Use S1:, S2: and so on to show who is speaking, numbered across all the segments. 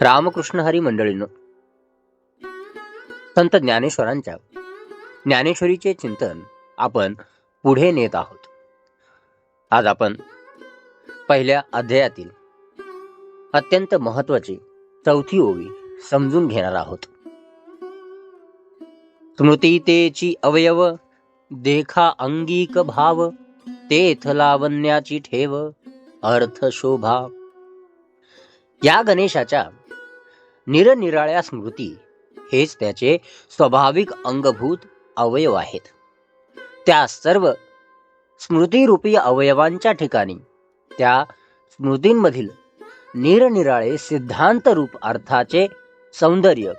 S1: रामकृष्ण हरी मंडळीनं. संत ज्ञानेश्वरांच्या ज्ञानेश्वरीचे चिंतन आपण पुढे नेत आहोत. आज आपण पहिल्या अध्यायातील अत्यंत महत्वाची चौथी ओवी समजून घेणार आहोत. स्मृतीतेची अवयव देखा अंगिक भाव तेथ लावण्याची ठेव अर्थ शोभा. या गणेशाच्या निरनिराळ्या स्मृती हेच त्याचे स्वाभाविक अंगभूत अवयव आहेत. त्या सर्व स्मृतीरूपी अवयवांच्या ठिकाणी त्या स्मृतींमधील निरनिराळे सिद्धांतरूप अर्थाचे सौंदर्य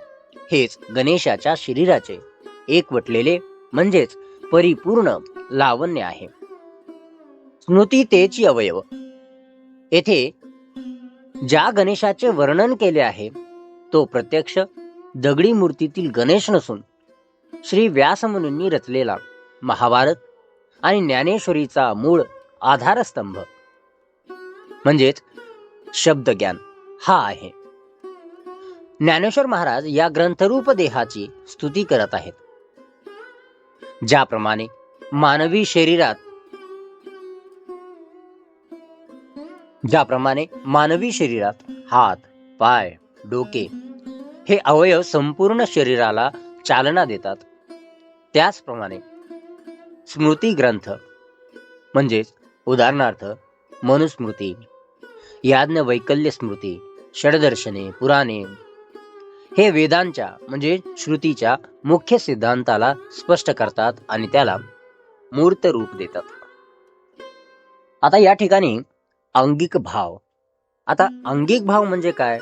S1: हेच गणेशाच्या शरीराचे एकवटलेले म्हणजेच परिपूर्ण लावण्य आहे. स्मृतितेची अवयव. येथे ज्या गणेशाचे वर्णन केले आहे तो प्रत्यक्ष दगडी मूर्तीतील गणेश नसून श्री व्यासमुनींनी रचलेला महाभारत आणि ज्ञानेश्वरीचा मूळ आधारस्तंभ. म्हणजेच शब्दज्ञान हा आहे. ज्ञानेश्वर महाराज या ग्रंथरूप देहाची स्तुती करत आहेत. ज्याप्रमाणे मानवी शरीरात ज्याप्रमाणे मानवी शरीरात हात पाय डोके. हे अवयव संपूर्ण शरीराला चालना देतात. त्याचप्रमाणे स्मृती ग्रंथ म्हणजेच उदाहरणार्थ मनुस्मृती याज्ञ वैकल्य स्मृती षडदर्शने पुराणे हे वेदांच्या म्हणजे श्रुतीच्या मुख्य सिद्धांताला स्पष्ट करतात आणि त्याला मूर्त रूप देतात. आता या ठिकाणी अंगिक भाव. आता अंगिक भाव म्हणजे काय?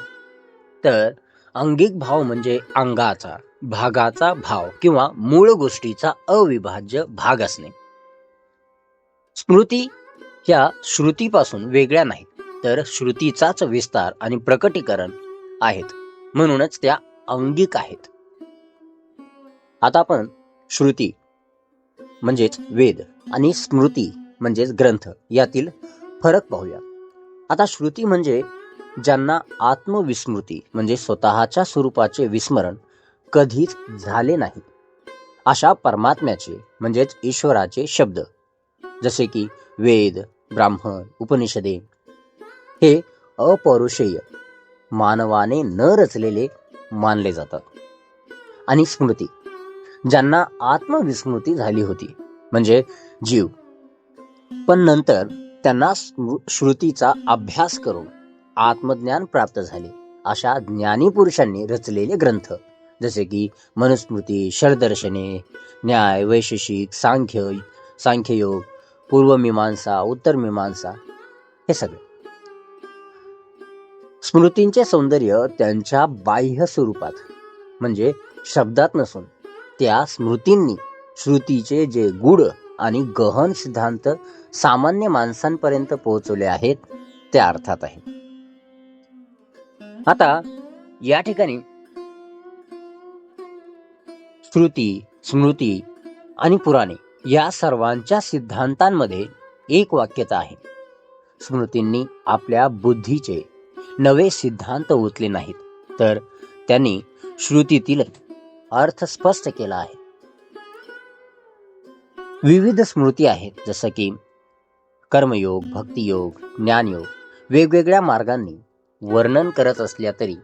S1: तर अंगिक भाव म्हणजे अंगाचा भागाचा भाव किंवा मूळ गोष्टीचा अविभाज्य भाग असणे. स्मृती ह्या श्रुतीपासून वेगळ्या नाहीत तर श्रुतीचाच विस्तार आणि प्रकटीकरण आहेत. म्हणूनच त्या अंगिक आहेत. आता आपण श्रुती म्हणजेच वेद आणि स्मृती म्हणजेच ग्रंथ यातील फरक पाहूया. आता श्रुती म्हणजे ज्यांना आत्मविस्मृती म्हणजे स्वतःच्या स्वरूपाचे विस्मरण कधीच झाले नाही. अशा परमात्म्याचे म्हणजेच ईश्वराचे शब्द. जसे की वेद ब्राह्मण उपनिषदे. हे अपौरुषेय मानवाने न रचलेले मानले जातात. आणि स्मृती ज्यांना आत्मविस्मृती झाली होती म्हणजे जीव. पण नंतर त्यांना स्मृ- श्रुतीचा अभ्यास करून आत्मज्ञान प्राप्त झाले. अशा ज्ञानी पुरुषांनी रचलेले ग्रंथ जसे की मनुस्मृती शरदर्शने न्याय वैशेषिक सांख्य सांख्ययोग पूर्वमीमांसा उत्तरमीमांसा हे सगळे. स्मृतींचे सौंदर्य त्यांच्या बाह्य स्वरूपात म्हणजे शब्दात नसून त्या स्मृतींनी श्रुतीचे जे गूढ आणि गहन सिद्धांत सामान्य माणसांपर्यंत पोहोचवले आहेत त्या अर्थात आहे आता या ठिकाणी श्रुती स्मृती आणि पुराणे या सर्वांच्या सिद्धांतांमध्ये एक वाक्यता आहे. स्मृतींनी आपल्या बुद्धीचे नवे सिद्धांत उचले नाहीत तर त्यांनी श्रुतीतील अर्थ स्पष्ट केला आहे. विविध स्मृती आहेत जसं की कर्मयोग भक्तियोग ज्ञानयोग वेगवेगळ्या मार्गांनी वर्णन करत असल्या तरी.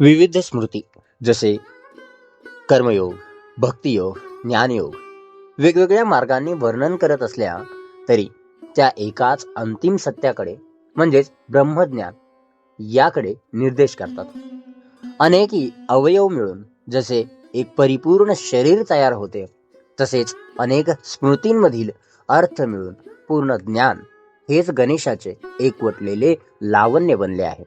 S1: विविध स्मृती जसे कर्मयोग भक्तियोग ज्ञानयोग वेगवेगळ्या मार्गांनी वर्णन करत असल्या तरी त्या एकाच अंतिम सत्याकडे म्हणजेच ब्रह्मज्ञान याकडे निर्देश करतात. अनेक अवयव मिळून जसे एक परिपूर्ण शरीर तयार होते तसेच अनेक स्मृतींमधील अर्थ मिळून पूर्ण ज्ञान हेच गणेशाचे एकवटलेले लावण्य बनले आहे.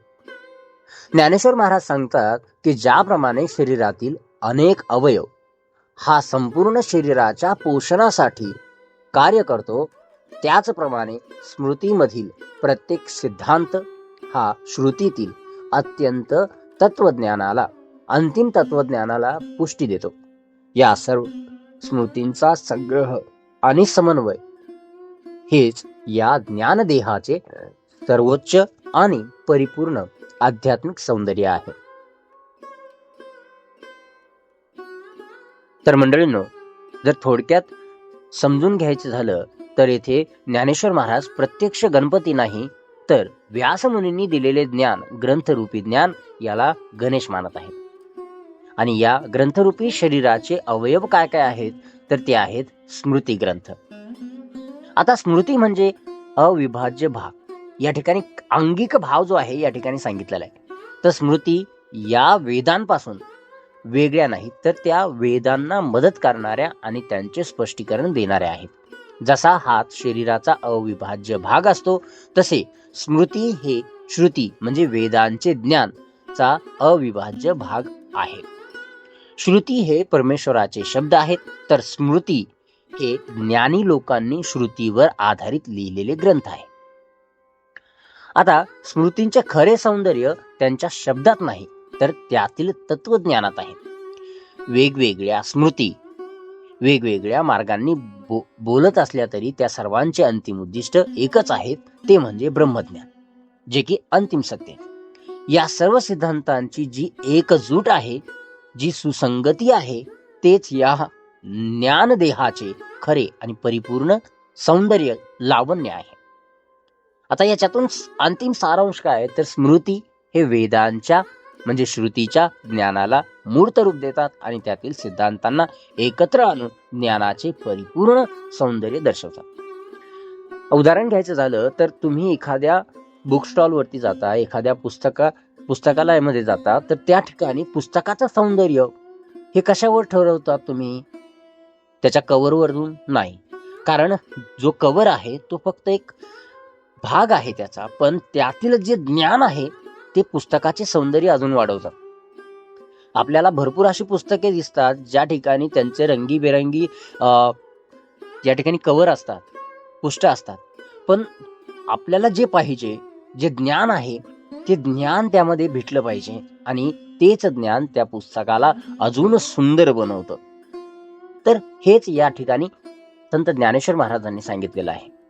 S1: ज्ञानेश्वर महाराज सांगतात की ज्याप्रमाणे शरीरातील अनेक अवयव हा संपूर्ण शरीराच्या पोषणासाठी कार्य करतो त्याचप्रमाणे स्मृतीमधील प्रत्येक सिद्धांत हा श्रुतीतील अत्यंत तत्वज्ञानाला अंतिम तत्वज्ञानाला पुष्टी देतो. या सर्व स्मृतींचा संग्रह आणि समन्वय हेच या ज्ञानदेहाचे सर्वोच्च आणि परिपूर्ण आध्यात्मिक सौंदर्य आहे. तर मंडळींनो जर थोडक्यात समजून घ्यायचं झालं तर येथे ज्ञानेश्वर महाराज प्रत्यक्ष गणपती नाही तर व्यासमुनींनी दिलेले ज्ञान ग्रंथरूपी ज्ञान याला गणेश मानत आहेत. आणि या ग्रंथरूपी शरीराचे अवयव काय काय आहेत? तर ते आहेत स्मृती ग्रंथ आता स्मृती म्हणजे अविभाज्य भाग. या ठिकाणी अंगिक भाव जो आहे या ठिकाणी सांगितलेला आहे. तर स्मृती या वेदांपासून वेगळ्या नाहीत तर त्या वेदांना मदत करणाऱ्या आणि त्यांचे स्पष्टीकरण देणाऱ्या आहेत. जसा हात शरीराचा अविभाज्य भाग असतो तसे स्मृती हे श्रुती म्हणजे वेदांचे ज्ञान चा अविभाज्य भाग आहे. श्रुती हे परमेश्वराचे शब्द आहेत तर स्मृती हे ज्ञानी लोकांनी श्रुतीवर आधारित लिहिलेले ग्रंथ आहे. आता स्मृतींचे खरे सौंदर्य त्यांच्या शब्दात नाही तर त्यातील तत्वज्ञानात आहे. वेगवेगळ्या स्मृती वेगवेगळ्या मार्गांनी बो बोलत असल्या तरी त्या सर्वांचे अंतिम उद्दिष्ट एकच आहे ते म्हणजे ब्रह्मज्ञान जे की अंतिम सत्य. या सर्व सिद्धांतांची जी एकजूट आहे जी सुसंगती आहे तेच या ज्ञानदेहाचे खरे आणि परिपूर्ण सौंदर्य लावण्य आहे. आता याच्यातून अंतिम सारांश काय आहे? तर स्मृती हे वेदांच्या म्हणजे श्रुतीच्या ज्ञानाला मूर्त रूप देतात आणि त्यातील सिद्धांतांना एकत्र आणून ज्ञानाचे परिपूर्ण सौंदर्य दर्शवतात. उदाहरण घ्यायचं झालं तर तुम्ही एखाद्या बुक स्टॉलवरती जाता एखाद्या पुस्तका पुस्तकालयामध्ये जाता तर त्या ठिकाणी पुस्तकाचं सौंदर्य हे कशावर ठरवतात तुम्ही? त्याच्या कवरवरून नाही. कारण जो कव्हर आहे तो फक्त एक भाग आहे त्याचा. पण त्यातील जे ज्ञान आहे ते पुस्तकाचे सौंदर्य अजून वाढवतात. आपल्याला भरपूर अशी पुस्तके दिसतात ज्या ठिकाणी त्यांचे रंगीबेरंगी ज्या ठिकाणी कवर असतात पुष्ट असतात. पण आपल्याला जे पाहिजे जे ज्ञान आहे ते ज्ञान त्यामध्ये भेटलं पाहिजे. आणि तेच ज्ञान त्या पुस्तकाला अजून सुंदर बनवतं. तर हेच या ठिकाणी संत ज्ञानेश्वर महाराजांनी सांगितलेलं आहे.